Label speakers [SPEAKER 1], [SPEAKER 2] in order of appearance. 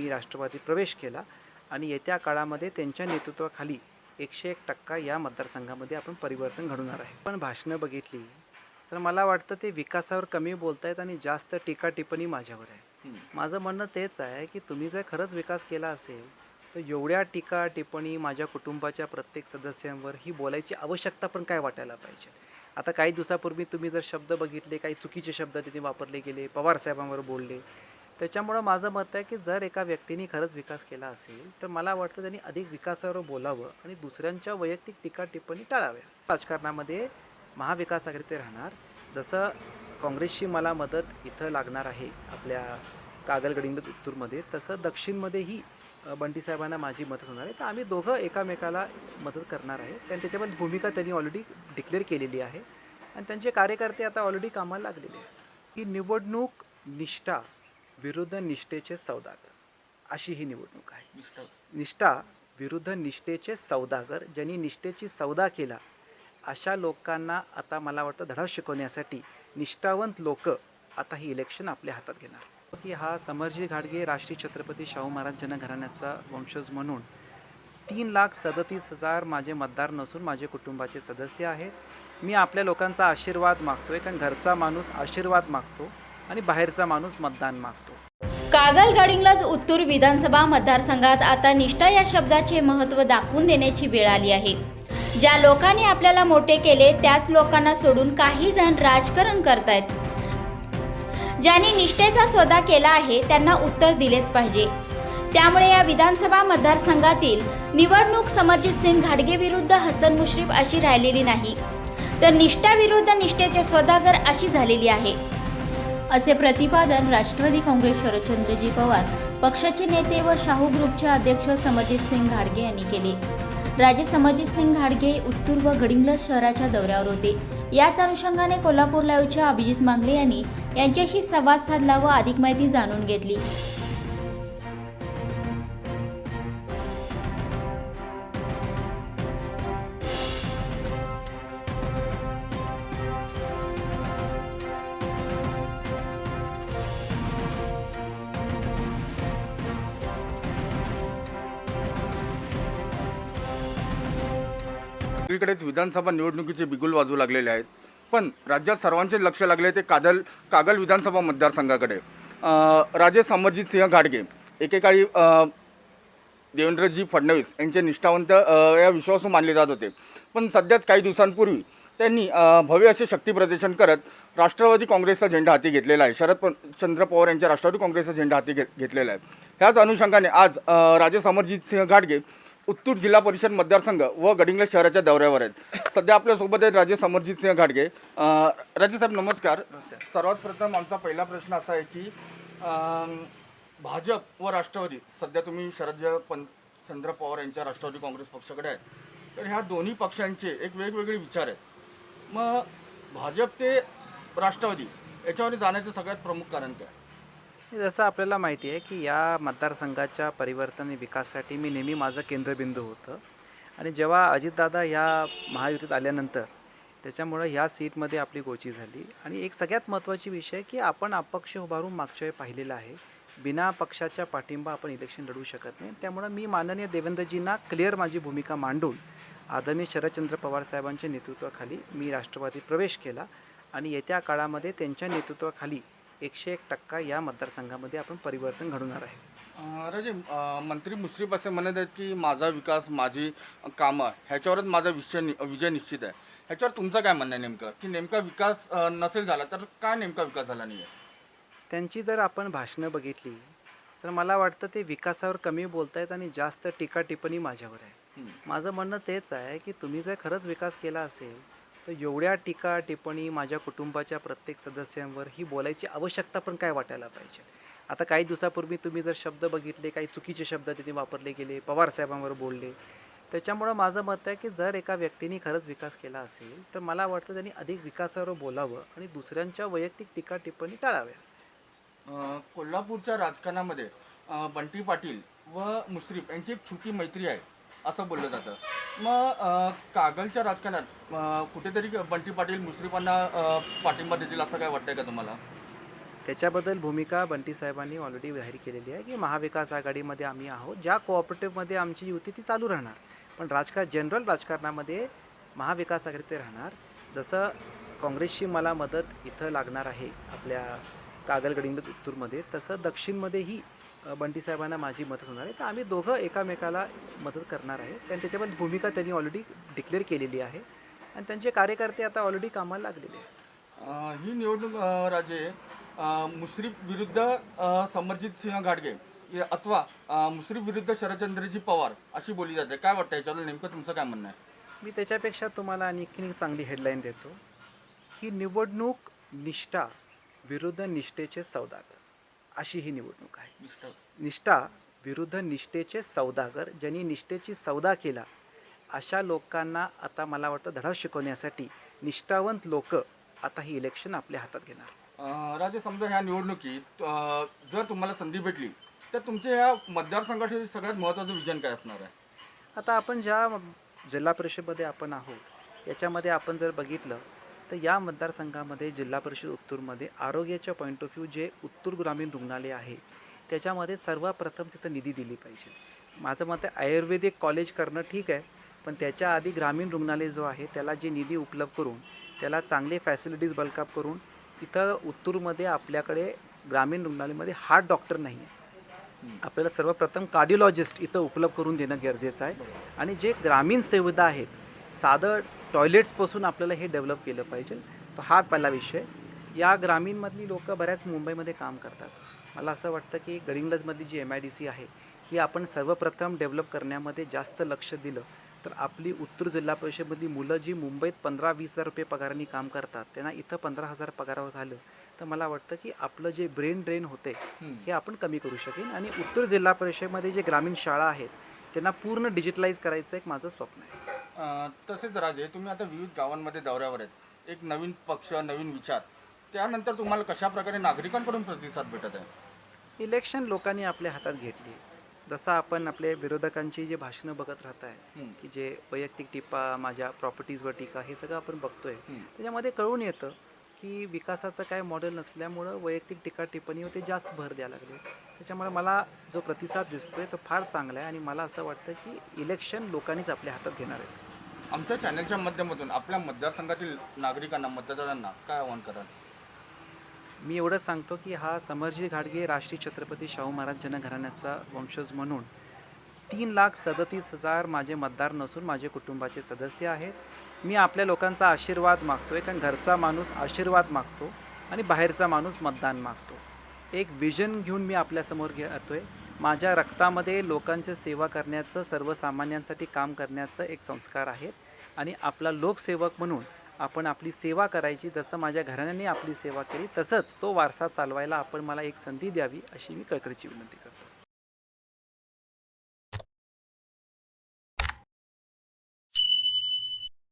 [SPEAKER 1] मी राष्ट्रवादीत प्रवेश केला आणि येत्या काळामध्ये त्यांच्या नेतृत्वाखाली एकशे एक टक्का या मतदारसंघामध्ये आपण परिवर्तन घडवणार आहे. पण भाषणं बघितली तर मला वाटतं ते विकासावर कमी बोलतायत आणि जास्त टीका टिप्पणी माझ्यावर आहे. माझं म्हणणं तेच आहे की तुम्ही जर खरंच विकास केला असेल तर एवढ्या टीका टिप्पणी माझ्या कुटुंबाच्या प्रत्येक सदस्यांवर ही बोलायची आवश्यकता पण काय वाटायला पाहिजे? आता काही दिवसापूर्वी तुम्ही जर शब्द बघितले काही चुकीचे शब्द तिथे वापरले गेले पवार साहेबांवर बोलले त्याच्यामुळं माझं मत आहे की जर एका व्यक्तीने खरंच विकास केला असेल तर मला वाटतं त्यांनी अधिक विकासावर बोलावं आणि दुसऱ्यांच्या वैयक्तिक टीका टिप्पणी टाळाव्या. राजकारणामध्ये महाविकास आघाडीत ते राहणार. जसं काँग्रेसची मला मदत इथं लागणार आहे आपल्या कागलगडिंग उत्तूरमध्ये तसं दक्षिणमध्येही अ, बंटी साहेबांना माझी मदत होणार आहे. तर आम्ही दोघं एकामेकाला मदत करणार आहे. कारण त्याच्यामध्ये भूमिका त्यांनी ऑलरेडी डिक्लेअर केलेली आहे. आणि त्यांचे कार्यकर्ते आता ऑलरेडी कामाला लागलेले आहेत. ही निवडणूक निष्ठा विरुद्ध निष्ठेचे सौदागर. अशी ही निवडणूक आहे. निष्ठा. विरुद्ध निष्ठेचे सौदागर. ज्यांनी निष्ठेची सौदा केला अशा लोकांना आता मला वाटतं धडा शिकवण्यासाठी निष्ठावंत लोक आता ही इलेक्शन आपल्या हातात घेणार. की हा समरजी घाडगे राष्ट्रीय छत्रपती शाहू महाराज जनघराण्याचा वंशज म्हणून तीन लाख सदतीस हजार माझे मतदार नसून माझे कुटुंबाचे सदस्य आहेत. मी आपल्या लोकांचा आशीर्वाद मागतोय. कारण घरचा माणूस आशीर्वाद मागतो. आणि बाहेरचा माणूस मतदान मागतो.
[SPEAKER 2] कागल गडिंग्लज उत्तूर विधानसभा मतदारसंघात आता निष्ठा या शब्दाचे महत्त्व दाखवून देण्याची वेळ आली आहे. ज्या लोकांनी आपल्याला मोठे केले त्याच लोकांना सोडून काही जण राजकारण करतायत. ज्यांनी निष्ठेचा सौदा केला आहे त्यांना उत्तर दिलेच पाहिजे. त्यामुळे या विधानसभा मतदारसंघातील निवडणूक समरजित सिंग घाडगे विरुद्ध हसन मुश्रीफ अशी राहिलेली नाही. तर निष्ठा विरुद्ध निष्ठेचे सौदागर अशी झालेली आहे. असे प्रतिपादन राष्ट्रवादी काँग्रेस शरदचंद्रजी पवार पक्षाचे नेते व शाहू ग्रुपचे अध्यक्ष समजित सिंग घाडगे यांनी केले. राजे समजित सिंग घाडगे उत्तूर व गडिंग्लज शहराच्या दौऱ्यावर होते. याच अनुषंगाने कोल्हापूर लाईव्हच्या अभिजित मांगले यांनी यांच्याशी संवाद साधला व अधिक माहिती जाणून घेतली.
[SPEAKER 3] सगळीकडेच विधानसभा निवडणुकीचे बिगुल वाजू लागलेले आहेत. पण राज्यात सर्वांचे लक्ष लागले ते कागल कागल विधानसभा मतदारसंघाकडे. राजे समरजित सिंह घाडगे एकेकाळी देवेंद्रजी फडणवीस यांचे निष्ठावंत या विश्वासू मानले जात होते. पण सध्याच काही दिवसांपूर्वी त्यांनी भव्य असे शक्ती प्रदर्शन करत राष्ट्रवादी काँग्रेसचा झेंडा हाती घेतलेला आहे. शरद चंद्र पवार यांच्या राष्ट्रवादी काँग्रेसचा झेंडा हाती घे घेतलेला आहे. ह्याच अनुषंगाने आज राजे समरजित सिंह घाडगे उत्तूर जिल्हा परिषद मतदारसंघ व गडिंग्लज शहराच्या दौऱ्यावर आहेत. सध्या आपल्यासोबत आहेत राजे समरजित सिंह घाडगे अं, राजे साहेब नमस्कार. सर्वात प्रथम आमचा पहिला प्रश्न असा आहे की भाजप व राष्ट्रवादी सध्या तुम्ही शरद पं चंद्र पवार यांच्या राष्ट्रवादी काँग्रेस पक्षाकडे आहेत. तर ह्या दोन्ही पक्षांचे एक वेगवेगळे विचार आहेत. मग भाजप ते राष्ट्रवादी याच्यावर जाण्याचं सगळ्यात प्रमुख कारण काय?
[SPEAKER 1] जसं आपल्याला माहिती आहे की या मतदारसंघाच्या परिवर्तन आणि विकासासाठी मी नेहमी माझं केंद्रबिंदू होतं. आणि जेव्हा अजितदादा ह्या महायुतीत आल्यानंतर त्याच्यामुळं ह्या सीटमध्ये आपली गोची झाली. आणि एक सगळ्यात महत्त्वाची विषय की आपण अपक्ष उभारून मागच्या वेळी पाहिलेलं आहे. बिना पक्षाच्या पाठिंबा आपण इलेक्शन लढवू शकत नाही. त्यामुळं मी माननीय देवेंद्रजींना क्लिअर माझी भूमिका मांडून आदरणीय शरदचंद्र पवार साहेबांच्या नेतृत्वाखाली मी राष्ट्रवादीत प्रवेश केला. आणि येत्या काळामध्ये त्यांच्या नेतृत्वाखाली एकशे एक टक्का या मतदारसंघामध्ये आपण परिवर्तन घडवणार आहे.
[SPEAKER 3] राजे मंत्री मुश्रीफ असे म्हणत आहेत की माझा विकास माझी कामं ह्याच्यावरच माझा विषय विजय निश्चित आहे. ह्याच्यावर तुमचं काय म्हणणं आहे नेमकं? की नेमका विकास नसेल झाला तर काय नेमका विकास झाला नाही आहे
[SPEAKER 1] त्यांची जर आपण भाषणं बघितली तर मला वाटतं ते विकासावर कमी बोलतायत आणि जास्त टीका टिप्पणी माझ्यावर आहे. माझं म्हणणं तेच आहे की तुम्ही जर खरंच विकास केला असेल तर एवढ्या टीका टिप्पणी माझ्या कुटुंबाच्या प्रत्येक सदस्यांवर ही बोलायची आवश्यकता पण काय वाटायला पाहिजे? आता काही दिवसापूर्वी तुम्ही जर शब्द बघितले काही चुकीचे शब्द तिथे वापरले गेले पवार साहेबांवर बोलले. त्याच्यामुळं माझं मत आहे की जर एका व्यक्तीने खरंच विकास केला असेल तर मला वाटतं त्यांनी अधिक विकासावर बोलावं आणि दुसऱ्यांच्या वैयक्तिक टीका टिप्पणी टाळाव्या.
[SPEAKER 3] कोल्हापूरच्या राजकारणामध्ये बंटी पाटील व मुश्रीफ यांची एक छोटी मैत्री आहे. असं बोललं जातं. मग कागलच्या राजकारणात अं, कुठेतरी बंटी पाटील मुश्रीफांना अं, पाठिंबा देतील असं काय वाटतंय का तुम्हाला?
[SPEAKER 1] त्याच्याबद्दल भूमिका बंटी साहेबांनी ऑलरेडी जाहीर केलेली आहे की महाविकास आघाडीमध्ये आम्ही आहोत. ज्या कोऑपरेटिव्हमध्ये आमची युती ती चालू राहणार. पण राजकारण जनरल राजकारणामध्ये महाविकास आघाडी ते राहणार. जसं काँग्रेसची मला मदत इथं लागणार आहे आपल्या कागलगडी उत्तूरमध्ये तसं दक्षिणमध्येही अ, बंटी साहेबांना माझी मदत होणार आहे. तर आम्ही दोघं एकामेकाला मदत करणार आहे. आणि त्याच्याबद्दल भूमिका त्यांनी ऑलरेडी डिक्लेअर केलेली आहे. आणि त्यांचे कार्यकर्ते आता ऑलरेडी कामाला लागलेले आहेत.
[SPEAKER 3] ही निवडणूक राजे मुश्रीफ विरुद्ध समरजित सिंह घाटगे या- अथवा मुश्रीफ विरुद्ध शरदचंद्रजी पवार अशी बोलली जाते. काय वाटतं याच्यावर नेमकं तुमचं काय म्हणणं आहे?
[SPEAKER 1] मी त्याच्यापेक्षा तुम्हाला आणखी एक चांगली हेडलाईन देतो. ही निवडणूक निष्ठा विरुद्ध निष्ठेचे सौदागर. अशी ही निवडणूक आहे. निष्ठा. विरुद्ध निष्ठेचे सौदागर ज्यांनी निष्ठेची सौदा केला अशा लोकांना आता मला वाटतं धडा शिकवण्यासाठी निष्ठावंत लोक आता ही इलेक्शन आपल्या हातात घेणार.
[SPEAKER 3] राजे समजा ह्या निवडणुकीत जर तुम्हाला संधी भेटली तर तुमच्या ह्या मतदारसंघाचे सगळ्यात महत्त्वाचं विजन काय असणार आहे?
[SPEAKER 1] आता आपण ज्या जिल्हा परिषदेमध्ये आपण आहोत याच्यामध्ये आपण जर बघितलं तर या मतदारसंघामध्ये जिल्हा परिषद उत्तूरमध्ये आरोग्याच्या पॉईंट ऑफ व्ह्यू जे उत्तूर ग्रामीण रुग्णालय आहे त्याच्यामध्ये सर्वप्रथम तिथं निधी दिली पाहिजे. माझं मत आहे आयुर्वेदिक कॉलेज करणं ठीक आहे पण त्याच्या आधी ग्रामीण रुग्णालय जो आहे त्याला जे निधी उपलब्ध करून त्याला चांगले फॅसिलिटीज बल्कअप करून तिथं उत्तूरमध्ये आपल्याकडे ग्रामीण रुग्णालयामध्ये हार्ट डॉक्टर नाही आहे आपल्याला सर्वप्रथम कार्डिओलॉजिस्ट इथं उपलब्ध करून देणं गरजेचं आहे. आणि जे ग्रामीण सुविधा आहेत साधं टॉयलेट्सपासून आपल्याला हे डेव्हलप केलं पाहिजे. तर हा पहिला विषय. या ग्रामीणमधली लोक बऱ्याच मुंबईमध्ये काम करतात. मला असं वाटतं की गडिंग्लजमधली जी एम आय डी सी आहे ही आपण सर्वप्रथम डेव्हलप करण्यामध्ये जास्त लक्ष दिलं. तर आपली उत्तर जिल्हा परिषदेमधली मुलं जी मुंबईत पंधरा वीस हजार रुपये पगाराने काम करतात त्यांना इथं पंधरा हजार पगारावर झालं. तर मला वाटतं की आपलं जे ब्रेन ड्रेन होते हे आपण कमी करू शकेन. आणि उत्तर जिल्हा परिषदेमध्ये जे ग्रामीण शाळा आहेत त्यांना पूर्ण डिजिटलाइज करायचं एक माझं स्वप्न आहे.
[SPEAKER 3] अ, तसेच राजे तुम्ही आता विविध गावांमध्ये दौऱ्यावर आहेत. एक नवीन पक्ष नवीन विचार. त्यानंतर तुम्हाला कशा प्रकारे नागरिकांकडून प्रतिसाद भेटत आहे?
[SPEAKER 1] इलेक्शन लोकांनी आपल्या हातात घेतली. जसं आपण आपले विरोधकांची जे भाषणं बघत राहत आहे
[SPEAKER 3] हम्म.
[SPEAKER 1] की जे वैयक्तिक टीका माझ्या प्रॉपर्टीजवर टीका हे सगळं आपण बघतोय.
[SPEAKER 3] हम्म.
[SPEAKER 1] त्याच्यामध्ये कळून येतं की विकासाचं काय मॉडेल नसल्यामुळं वैयक्तिक टीका टिप्पणीवर ते जास्त भर द्यायला लागले. त्याच्यामुळे मला जो प्रतिसाद दिसतोय तो फार चांगला आहे आणि मला असं वाटतं की इलेक्शन लोकांनीच आपल्या हातात घेणार आहे
[SPEAKER 3] आमच्या चॅनलच्या माध्यमातून आपल्या मतदारसंघातील नागरिकांना मतदारांना काय आवाहन कराल?
[SPEAKER 1] मी एवढंच सांगतो की हा समरजी घाटगे राष्ट्रीय छत्रपती शाहू महाराज जनघराण्याचा वंशज म्हणून तीन लाख सदतीस हजार माझे मतदार नसून माझे कुटुंबाचे सदस्य आहेत. मी आपल्या लोकांचा आशीर्वाद मागतो आहे कारण घरचा माणूस आशीर्वाद मागतो आणि बाहेरचा माणूस मतदान मागतो. एक विजन घेऊन मी आपल्यासमोर घेतो आहे माझ्या रक्तामध्ये लोकांची सेवा करण्याचं सर्वसामान्यांसाठी काम करण्याचं एक संस्कार आहे. आणि आपला लोकसेवक म्हणून आपण आपली सेवा करायची जसं माझ्या घराण्याने आपली सेवा केली तसंच तो वारसा चालवायला आपण मला एक संधी द्यावी अशी मी कळकळीची विनंती करतो.